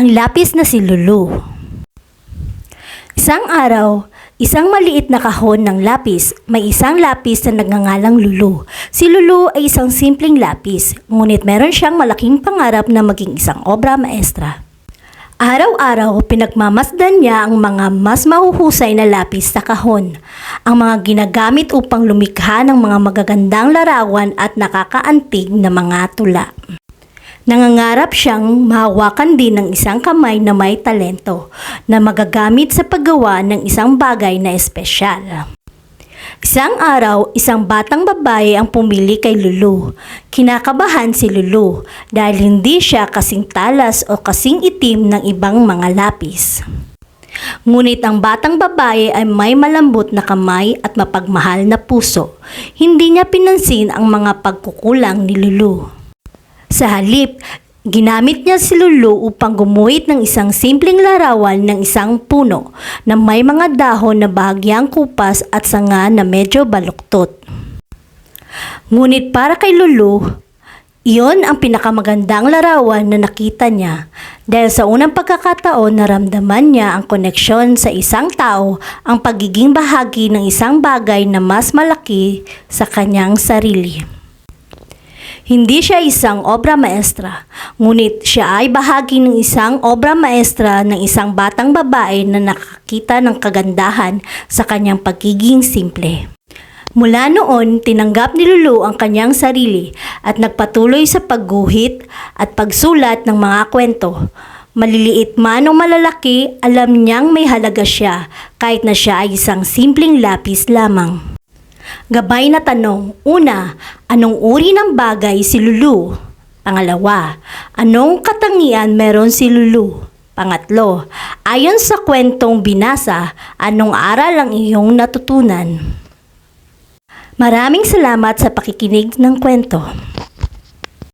Ang lapis na si Lulu. Isang araw, isang maliit na kahon ng lapis, may isang lapis na nagngangalang Lulu. Si Lulu ay isang simpleng lapis, ngunit meron siyang malaking pangarap na maging isang obra maestra. Araw-araw, pinagmamasdan niya ang mga mas mahuhusay na lapis sa kahon, ang mga ginagamit upang lumikha ng mga magagandang larawan at nakakaantig na mga tula. Nangangarap siyang mahawakan din ng isang kamay na may talento na magagamit sa paggawa ng isang bagay na espesyal. Isang araw, isang batang babae ang pumili kay Lulu. Kinakabahan si Lulu dahil hindi siya kasing talas o kasing itim ng ibang mga lapis. Ngunit ang batang babae ay may malambot na kamay at mapagmahal na puso. Hindi niya pinansin ang mga pagkukulang ni Lulu. Sa halip, ginamit niya si Lulu upang gumuhit ng isang simpleng larawan ng isang puno na may mga dahon na bahagyang kupas at sanga na medyo baluktot. Ngunit para kay Lulu, iyon ang pinakamagandang larawan na nakita niya dahil sa unang pagkakataon naramdaman niya ang koneksyon sa isang tao ang pagiging bahagi ng isang bagay na mas malaki sa kanyang sarili. Hindi siya isang obra maestra, ngunit siya ay bahagi ng isang obra maestra ng isang batang babae na nakakita ng kagandahan sa kanyang pagiging simple. Mula noon, tinanggap ni Lulu ang kanyang sarili at nagpatuloy sa pagguhit at pagsulat ng mga kwento. Maliliit man o malalaki, alam niyang may halaga siya kahit na siya ay isang simpleng lapis lamang. Gabay na tanong. Una, anong uri ng bagay si Lulu? Pangalawa, anong katangian meron si Lulu? Pangatlo, ayon sa kwentong binasa, anong aral ang iyong natutunan? Maraming salamat sa pakikinig ng kwento.